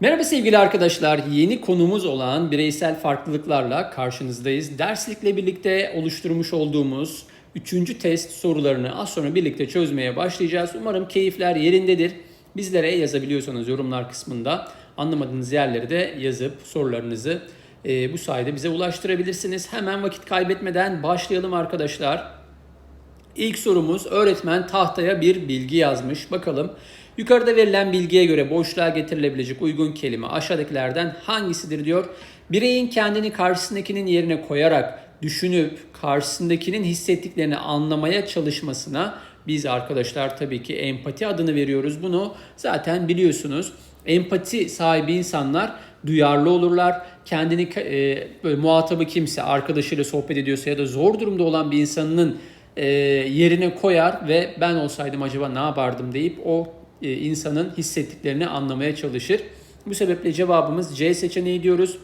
Merhaba sevgili arkadaşlar. Yeni konumuz olan bireysel farklılıklarla karşınızdayız. Derslikle birlikte oluşturmuş olduğumuz 3. test sorularını az sonra birlikte çözmeye başlayacağız. Umarım keyifler yerindedir. Bizlere yazabiliyorsanız yorumlar kısmında anlamadığınız yerleri de yazıp sorularınızı e, bu sayede bize ulaştırabilirsiniz. Hemen vakit kaybetmeden başlayalım arkadaşlar. İlk sorumuz öğretmen tahtaya bir bilgi yazmış. Bakalım yukarıda verilen bilgiye göre boşluğa getirilebilecek uygun kelime aşağıdakilerden hangisidir diyor. Bireyin kendini karşısındakinin yerine koyarak düşünüp karşısındakinin hissettiklerini anlamaya çalışmasına biz arkadaşlar tabii ki empati adını veriyoruz. Bunu zaten biliyorsunuz. Empati sahibi insanlar duyarlı olurlar. Kendini e, böyle muhatabı kimse, arkadaşıyla sohbet ediyorsa ya da zor durumda olan bir insanın e, yerine koyar ve ben olsaydım acaba ne yapardım deyip o insanın hissettiklerini anlamaya çalışır. Bu sebeple cevabımız C seçeneği diyoruz.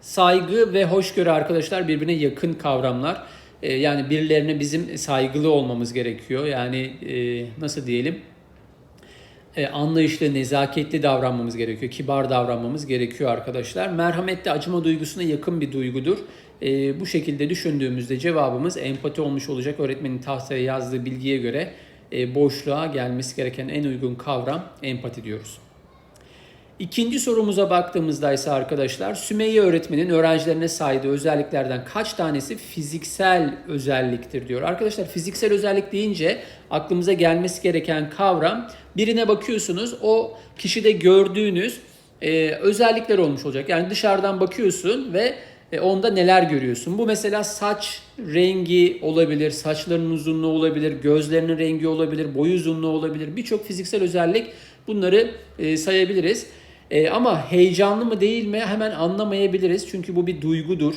Saygı ve hoşgörü arkadaşlar birbirine yakın kavramlar. E, yani birilerine bizim saygılı olmamız gerekiyor. Yani e, nasıl diyelim? e, anlayışlı, nezaketli davranmamız gerekiyor, kibar davranmamız gerekiyor arkadaşlar. Merhamet de acıma duygusuna yakın bir duygudur. E, bu şekilde düşündüğümüzde cevabımız empati olmuş olacak. Öğretmenin tahtaya yazdığı bilgiye göre e, boşluğa gelmesi gereken en uygun kavram empati diyoruz. İkinci sorumuza baktığımızda ise arkadaşlar Sümeyye öğretmenin öğrencilerine saydığı özelliklerden kaç tanesi fiziksel özelliktir diyor. Arkadaşlar fiziksel özellik deyince aklımıza gelmesi gereken kavram birine bakıyorsunuz o kişide gördüğünüz e, özellikler olmuş olacak. Yani dışarıdan bakıyorsun ve e, onda neler görüyorsun? Bu mesela saç rengi olabilir, saçlarının uzunluğu olabilir, gözlerinin rengi olabilir, boy uzunluğu olabilir. Birçok fiziksel özellik bunları e, sayabiliriz. E, ama heyecanlı mı değil mi hemen anlamayabiliriz. Çünkü bu bir duygudur.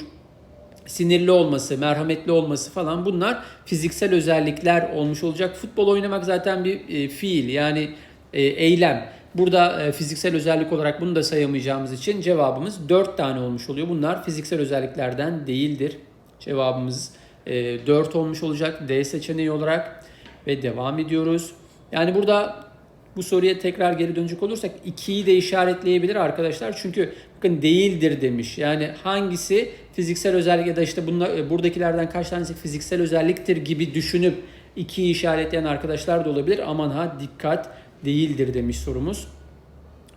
Sinirli olması, merhametli olması falan bunlar fiziksel özellikler olmuş olacak. Futbol oynamak zaten bir e, fiil yani e, eylem. Burada e, fiziksel özellik olarak bunu da sayamayacağımız için cevabımız 4 tane olmuş oluyor. Bunlar fiziksel özelliklerden değildir. Cevabımız e, 4 olmuş olacak D seçeneği olarak ve devam ediyoruz. Yani burada bu soruya tekrar geri dönecek olursak 2'yi de işaretleyebilir arkadaşlar. Çünkü bakın değildir demiş. Yani hangisi fiziksel özellik ya da işte bunlar, buradakilerden kaç tanesi fiziksel özelliktir gibi düşünüp 2'yi işaretleyen arkadaşlar da olabilir. Aman ha dikkat değildir demiş sorumuz.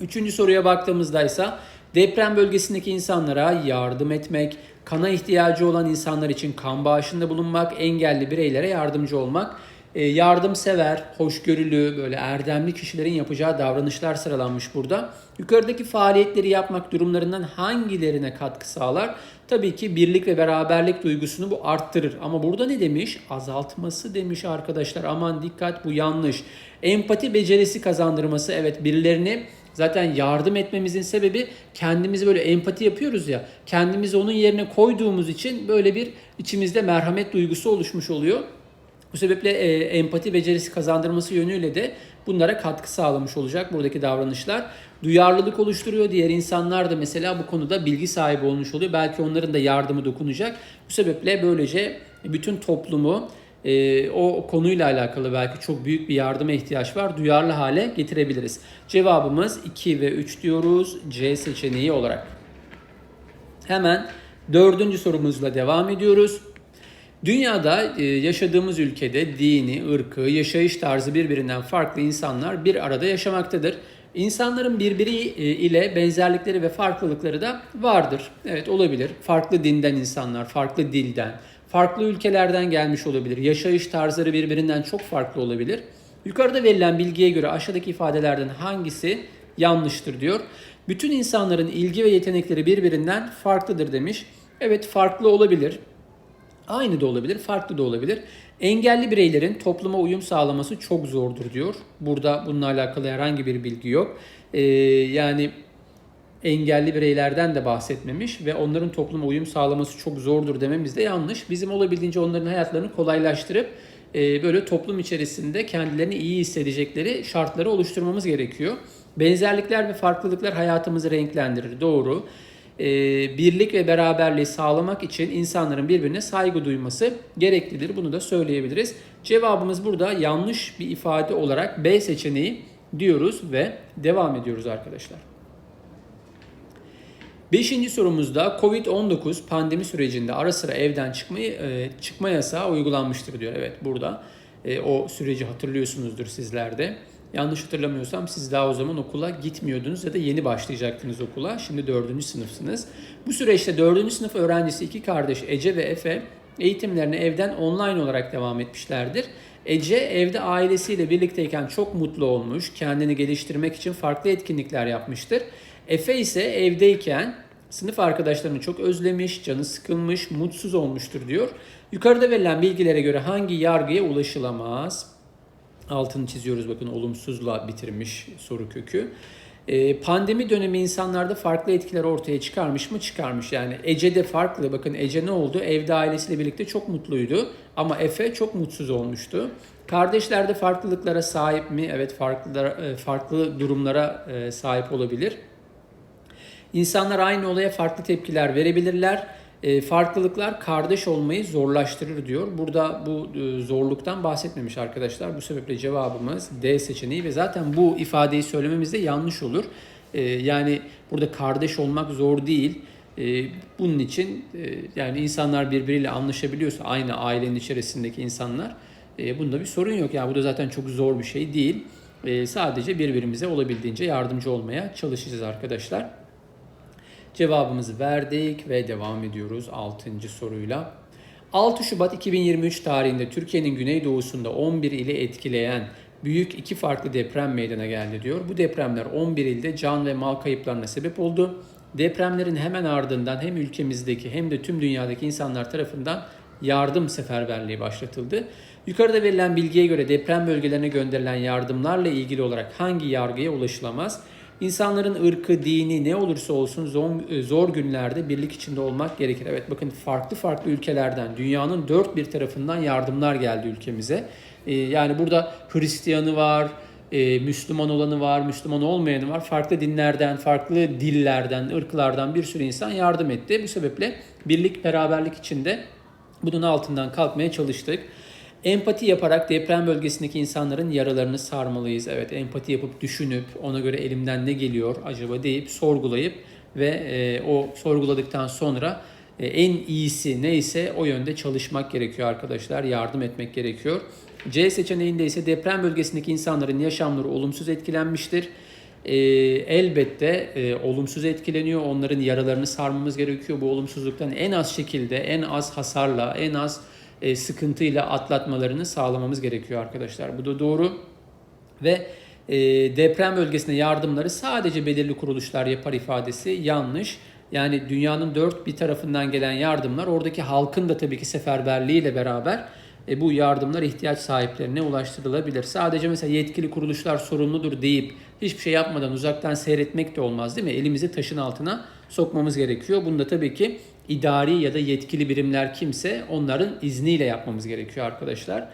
Üçüncü soruya baktığımızda ise deprem bölgesindeki insanlara yardım etmek, kana ihtiyacı olan insanlar için kan bağışında bulunmak, engelli bireylere yardımcı olmak yardımsever, hoşgörülü, böyle erdemli kişilerin yapacağı davranışlar sıralanmış burada. Yukarıdaki faaliyetleri yapmak durumlarından hangilerine katkı sağlar? Tabii ki birlik ve beraberlik duygusunu bu arttırır. Ama burada ne demiş? Azaltması demiş arkadaşlar. Aman dikkat bu yanlış. Empati becerisi kazandırması. Evet birilerini Zaten yardım etmemizin sebebi kendimizi böyle empati yapıyoruz ya. Kendimizi onun yerine koyduğumuz için böyle bir içimizde merhamet duygusu oluşmuş oluyor. Bu sebeple e, empati becerisi kazandırması yönüyle de bunlara katkı sağlamış olacak buradaki davranışlar. Duyarlılık oluşturuyor. Diğer insanlar da mesela bu konuda bilgi sahibi olmuş oluyor. Belki onların da yardımı dokunacak. Bu sebeple böylece bütün toplumu e, o konuyla alakalı belki çok büyük bir yardıma ihtiyaç var. Duyarlı hale getirebiliriz. Cevabımız 2 ve 3 diyoruz C seçeneği olarak. Hemen dördüncü sorumuzla devam ediyoruz. Dünyada e, yaşadığımız ülkede dini, ırkı, yaşayış tarzı birbirinden farklı insanlar bir arada yaşamaktadır. İnsanların birbiri e, ile benzerlikleri ve farklılıkları da vardır. Evet olabilir. Farklı dinden insanlar, farklı dilden, farklı ülkelerden gelmiş olabilir. Yaşayış tarzları birbirinden çok farklı olabilir. Yukarıda verilen bilgiye göre aşağıdaki ifadelerden hangisi yanlıştır diyor. Bütün insanların ilgi ve yetenekleri birbirinden farklıdır demiş. Evet farklı olabilir. Aynı da olabilir, farklı da olabilir. Engelli bireylerin topluma uyum sağlaması çok zordur diyor. Burada bununla alakalı herhangi bir bilgi yok. Ee, yani engelli bireylerden de bahsetmemiş ve onların topluma uyum sağlaması çok zordur dememiz de yanlış. Bizim olabildiğince onların hayatlarını kolaylaştırıp e, böyle toplum içerisinde kendilerini iyi hissedecekleri şartları oluşturmamız gerekiyor. Benzerlikler ve farklılıklar hayatımızı renklendirir. Doğru. E, birlik ve beraberliği sağlamak için insanların birbirine saygı duyması gereklidir. Bunu da söyleyebiliriz. Cevabımız burada yanlış bir ifade olarak B seçeneği diyoruz ve devam ediyoruz arkadaşlar. Beşinci sorumuzda Covid-19 pandemi sürecinde ara sıra evden çıkmayı e, çıkma yasağı uygulanmıştır diyor. Evet burada e, o süreci hatırlıyorsunuzdur sizler de. Yanlış hatırlamıyorsam siz daha o zaman okula gitmiyordunuz ya da yeni başlayacaktınız okula. Şimdi dördüncü sınıfsınız. Bu süreçte dördüncü sınıf öğrencisi iki kardeş Ece ve Efe eğitimlerine evden online olarak devam etmişlerdir. Ece evde ailesiyle birlikteyken çok mutlu olmuş, kendini geliştirmek için farklı etkinlikler yapmıştır. Efe ise evdeyken sınıf arkadaşlarını çok özlemiş, canı sıkılmış, mutsuz olmuştur diyor. Yukarıda verilen bilgilere göre hangi yargıya ulaşılamaz? Altını çiziyoruz bakın olumsuzla bitirmiş soru kökü. Ee, pandemi dönemi insanlarda farklı etkiler ortaya çıkarmış mı? Çıkarmış. Yani Ece de farklı. Bakın Ece ne oldu? Evde ailesiyle birlikte çok mutluydu. Ama Efe çok mutsuz olmuştu. Kardeşler de farklılıklara sahip mi? Evet farklı, farklı durumlara e, sahip olabilir. İnsanlar aynı olaya farklı tepkiler verebilirler. E, farklılıklar kardeş olmayı zorlaştırır diyor. Burada bu e, zorluktan bahsetmemiş arkadaşlar. Bu sebeple cevabımız D seçeneği ve zaten bu ifadeyi söylememiz de yanlış olur. E, yani burada kardeş olmak zor değil. E, bunun için e, yani insanlar birbiriyle anlaşabiliyorsa aynı ailenin içerisindeki insanlar e, bunda bir sorun yok. Yani bu da zaten çok zor bir şey değil. E, sadece birbirimize olabildiğince yardımcı olmaya çalışacağız arkadaşlar. Cevabımızı verdik ve devam ediyoruz 6. soruyla. 6 Şubat 2023 tarihinde Türkiye'nin güneydoğusunda 11 ili etkileyen büyük iki farklı deprem meydana geldi diyor. Bu depremler 11 ilde can ve mal kayıplarına sebep oldu. Depremlerin hemen ardından hem ülkemizdeki hem de tüm dünyadaki insanlar tarafından yardım seferberliği başlatıldı. Yukarıda verilen bilgiye göre deprem bölgelerine gönderilen yardımlarla ilgili olarak hangi yargıya ulaşılamaz? İnsanların ırkı, dini ne olursa olsun zor, zor günlerde birlik içinde olmak gerekir. Evet bakın farklı farklı ülkelerden, dünyanın dört bir tarafından yardımlar geldi ülkemize. Ee, yani burada Hristiyanı var, e, Müslüman olanı var, Müslüman olmayanı var. Farklı dinlerden, farklı dillerden, ırklardan bir sürü insan yardım etti. Bu sebeple birlik, beraberlik içinde bunun altından kalkmaya çalıştık. Empati yaparak deprem bölgesindeki insanların yaralarını sarmalıyız. Evet empati yapıp düşünüp ona göre elimden ne geliyor acaba deyip sorgulayıp ve e, o sorguladıktan sonra e, en iyisi neyse o yönde çalışmak gerekiyor arkadaşlar. Yardım etmek gerekiyor. C seçeneğinde ise deprem bölgesindeki insanların yaşamları olumsuz etkilenmiştir. E, elbette e, olumsuz etkileniyor. Onların yaralarını sarmamız gerekiyor. Bu olumsuzluktan en az şekilde, en az hasarla, en az e, sıkıntıyla atlatmalarını sağlamamız gerekiyor arkadaşlar. Bu da doğru. Ve e, deprem bölgesine yardımları sadece belirli kuruluşlar yapar ifadesi yanlış. Yani dünyanın dört bir tarafından gelen yardımlar oradaki halkın da tabii ki seferberliğiyle beraber e, bu yardımlar ihtiyaç sahiplerine ulaştırılabilir. Sadece mesela yetkili kuruluşlar sorumludur deyip hiçbir şey yapmadan uzaktan seyretmek de olmaz değil mi? Elimizi taşın altına sokmamız gerekiyor. Bunda tabii ki idari ya da yetkili birimler kimse onların izniyle yapmamız gerekiyor arkadaşlar.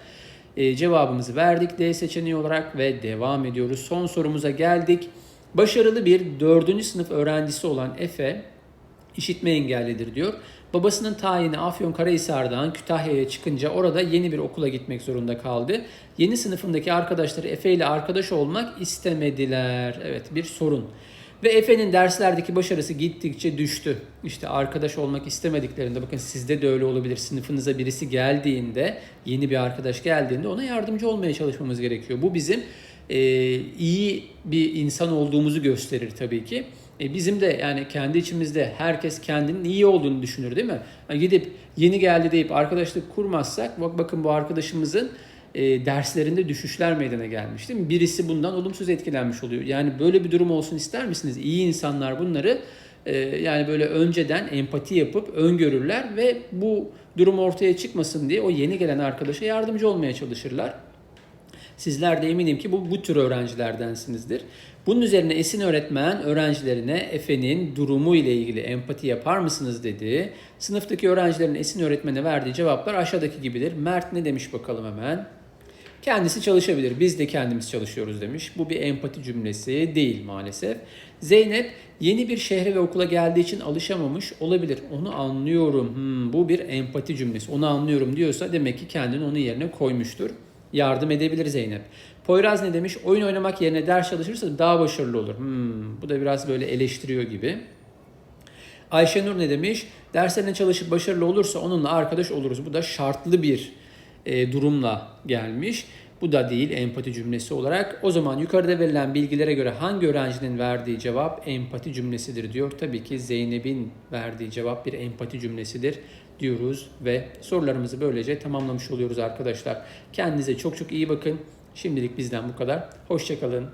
E, cevabımızı verdik D seçeneği olarak ve devam ediyoruz. Son sorumuza geldik. Başarılı bir 4. sınıf öğrencisi olan Efe işitme engellidir diyor. Babasının tayini Afyonkarahisar'dan Kütahya'ya çıkınca orada yeni bir okula gitmek zorunda kaldı. Yeni sınıfındaki arkadaşları Efe ile arkadaş olmak istemediler. Evet bir sorun. Ve Efe'nin derslerdeki başarısı gittikçe düştü. İşte arkadaş olmak istemediklerinde bakın sizde de öyle olabilir. Sınıfınıza birisi geldiğinde, yeni bir arkadaş geldiğinde ona yardımcı olmaya çalışmamız gerekiyor. Bu bizim e, iyi bir insan olduğumuzu gösterir tabii ki. E, bizim de yani kendi içimizde herkes kendinin iyi olduğunu düşünür değil mi? Yani gidip yeni geldi deyip arkadaşlık kurmazsak bak bakın bu arkadaşımızın e, derslerinde düşüşler meydana gelmiş değil mi? Birisi bundan olumsuz etkilenmiş oluyor. Yani böyle bir durum olsun ister misiniz? İyi insanlar bunları e, yani böyle önceden empati yapıp öngörürler ve bu durum ortaya çıkmasın diye o yeni gelen arkadaşa yardımcı olmaya çalışırlar. Sizler de eminim ki bu, bu tür öğrencilerdensinizdir. Bunun üzerine Esin öğretmen öğrencilerine Efe'nin durumu ile ilgili empati yapar mısınız dedi. Sınıftaki öğrencilerin Esin öğretmene verdiği cevaplar aşağıdaki gibidir. Mert ne demiş bakalım hemen. Kendisi çalışabilir. Biz de kendimiz çalışıyoruz demiş. Bu bir empati cümlesi değil maalesef. Zeynep yeni bir şehre ve okula geldiği için alışamamış olabilir. Onu anlıyorum. Hmm, bu bir empati cümlesi. Onu anlıyorum diyorsa demek ki kendini onun yerine koymuştur. Yardım edebilir Zeynep. Poyraz ne demiş? Oyun oynamak yerine ders çalışırsa daha başarılı olur. Hmm, bu da biraz böyle eleştiriyor gibi. Ayşenur ne demiş? Derslerine çalışıp başarılı olursa onunla arkadaş oluruz. Bu da şartlı bir e, durumla gelmiş. Bu da değil empati cümlesi olarak. O zaman yukarıda verilen bilgilere göre hangi öğrencinin verdiği cevap empati cümlesidir diyor. Tabii ki Zeynep'in verdiği cevap bir empati cümlesidir diyoruz ve sorularımızı böylece tamamlamış oluyoruz arkadaşlar. Kendinize çok çok iyi bakın. Şimdilik bizden bu kadar. Hoşçakalın.